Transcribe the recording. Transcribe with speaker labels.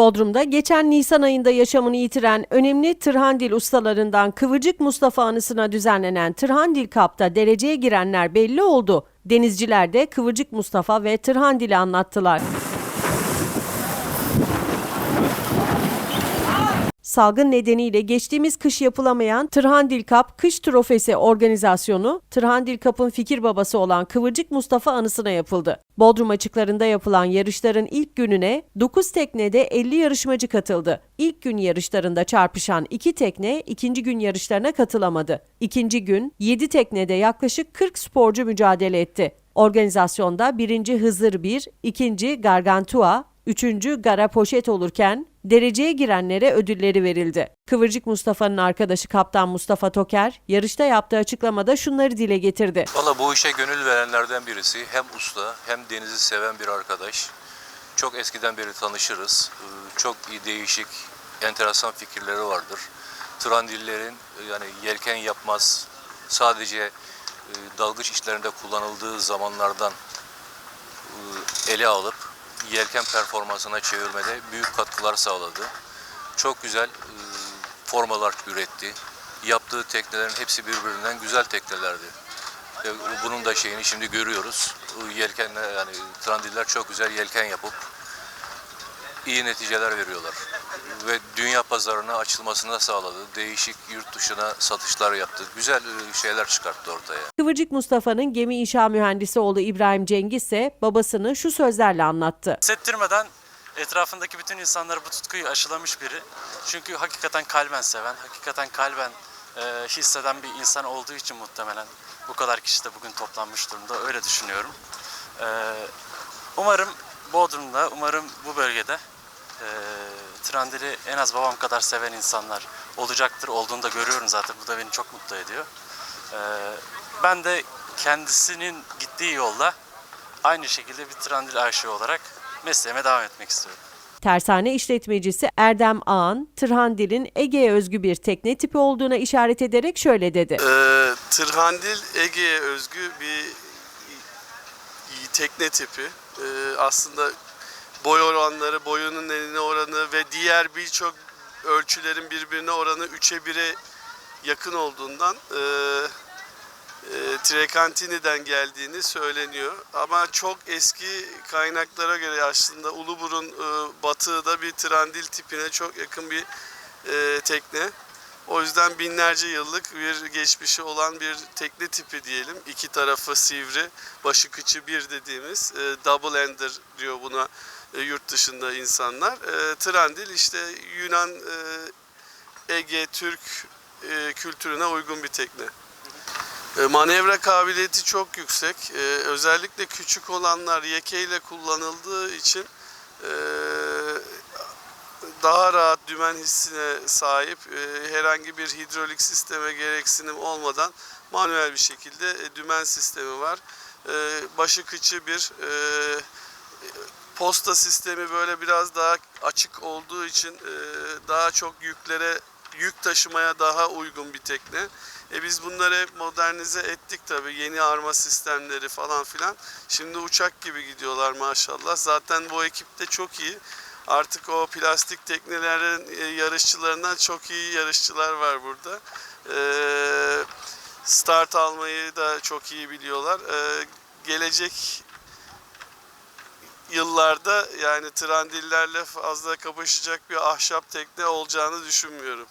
Speaker 1: Bodrum'da geçen Nisan ayında yaşamını yitiren önemli tırhandil ustalarından Kıvırcık Mustafa anısına düzenlenen Tırhandil Cup'ta dereceye girenler belli oldu. Denizciler de Kıvırcık Mustafa ve Tırhandil'i anlattılar. Salgın nedeniyle geçtiğimiz kış yapılamayan Tırhandil Cup Kış Trofesi organizasyonu Tırhandil Cup'ın fikir babası olan Kıvırcık Mustafa anısına yapıldı. Bodrum açıklarında yapılan yarışların ilk gününe 9 teknede 50 yarışmacı katıldı. İlk gün yarışlarında çarpışan 2 tekne ikinci gün yarışlarına katılamadı. İkinci gün 7 teknede yaklaşık 40 sporcu mücadele etti. Organizasyonda birinci Hızır 1, ikinci Gargantua, Üçüncü Gara Poşet olurken dereceye girenlere ödülleri verildi. Kıvırcık Mustafa'nın arkadaşı Kaptan Mustafa Toker yarışta yaptığı açıklamada şunları dile getirdi.
Speaker 2: Valla bu işe gönül verenlerden birisi. Hem usta hem denizi seven bir arkadaş. Çok eskiden beri tanışırız. Ee, Çok iyi değişik, enteresan fikirleri vardır. Trandillerin e, yani yelken yapmaz, sadece e, dalgıç işlerinde kullanıldığı zamanlardan e, ele alıp yelken performansına çevirmede büyük katkılar sağladı. Çok güzel e, formalar üretti. Yaptığı teknelerin hepsi birbirinden güzel teknelerdi. E, Bunun da şeyini şimdi görüyoruz. Yelkenler yani trandiller çok güzel yelken yapıp iyi neticeler veriyorlar. Ve dünya pazarına açılmasına sağladı. Değişik yurt dışına satışlar yaptı. Güzel e, şeyler çıkarttı ortaya.
Speaker 1: Kıvırcık Mustafa'nın gemi inşa mühendisi oğlu İbrahim Cengiz ise babasını şu sözlerle anlattı.
Speaker 3: hissettirmeden etrafındaki bütün insanlara bu tutkuyu aşılamış biri. Çünkü hakikaten kalben seven, hakikaten kalben e, hisseden bir insan olduğu için muhtemelen bu kadar kişi de bugün toplanmış durumda. Öyle düşünüyorum. E, umarım Bodrum'da, umarım bu bölgede Trandil'i en az babam kadar seven insanlar olacaktır. Olduğunu da görüyorum zaten. Bu da beni çok mutlu ediyor. E, ben de kendisinin gittiği yolda aynı şekilde bir Trandil aşığı olarak mesleğime devam etmek istiyorum.
Speaker 1: Tersane işletmecisi Erdem Ağan, Tırhandil'in Ege'ye özgü bir tekne tipi olduğuna işaret ederek şöyle dedi.
Speaker 4: Ee, Tırhandil Ege'ye özgü bir tekne tipi. Ee, aslında boy oranları, boyunun eline oranı ve diğer birçok ölçülerin birbirine oranı 3'e 1'e yakın olduğundan e, e, Trecantini'den geldiğini söyleniyor. Ama çok eski kaynaklara göre aslında Uluburun e, batıda bir Trandil tipine çok yakın bir e, tekne. O yüzden binlerce yıllık bir geçmişi olan bir tekne tipi diyelim. İki tarafı sivri, başı kıçı bir dediğimiz e, double ender diyor buna e, yurt dışında insanlar. E, Trandil işte Yunan, e, Ege, Türk e, kültürüne uygun bir tekne. E, Manevra kabiliyeti çok yüksek. E, özellikle küçük olanlar yeke ile kullanıldığı için e, daha rahat dümen hissine sahip e, herhangi bir hidrolik sisteme gereksinim olmadan manuel bir şekilde e, dümen sistemi var. E, başı kıçı bir e, posta sistemi böyle biraz daha açık olduğu için e, daha çok yüklere yük taşımaya daha uygun bir tekne. E biz bunları hep modernize ettik tabii. Yeni arma sistemleri falan filan. Şimdi uçak gibi gidiyorlar maşallah. Zaten bu ekip de çok iyi. Artık o plastik teknelerin e, yarışçılarından çok iyi yarışçılar var burada. E, start almayı da çok iyi biliyorlar. E, gelecek yıllarda yani trandillerle fazla kapışacak bir ahşap tekne olacağını düşünmüyorum.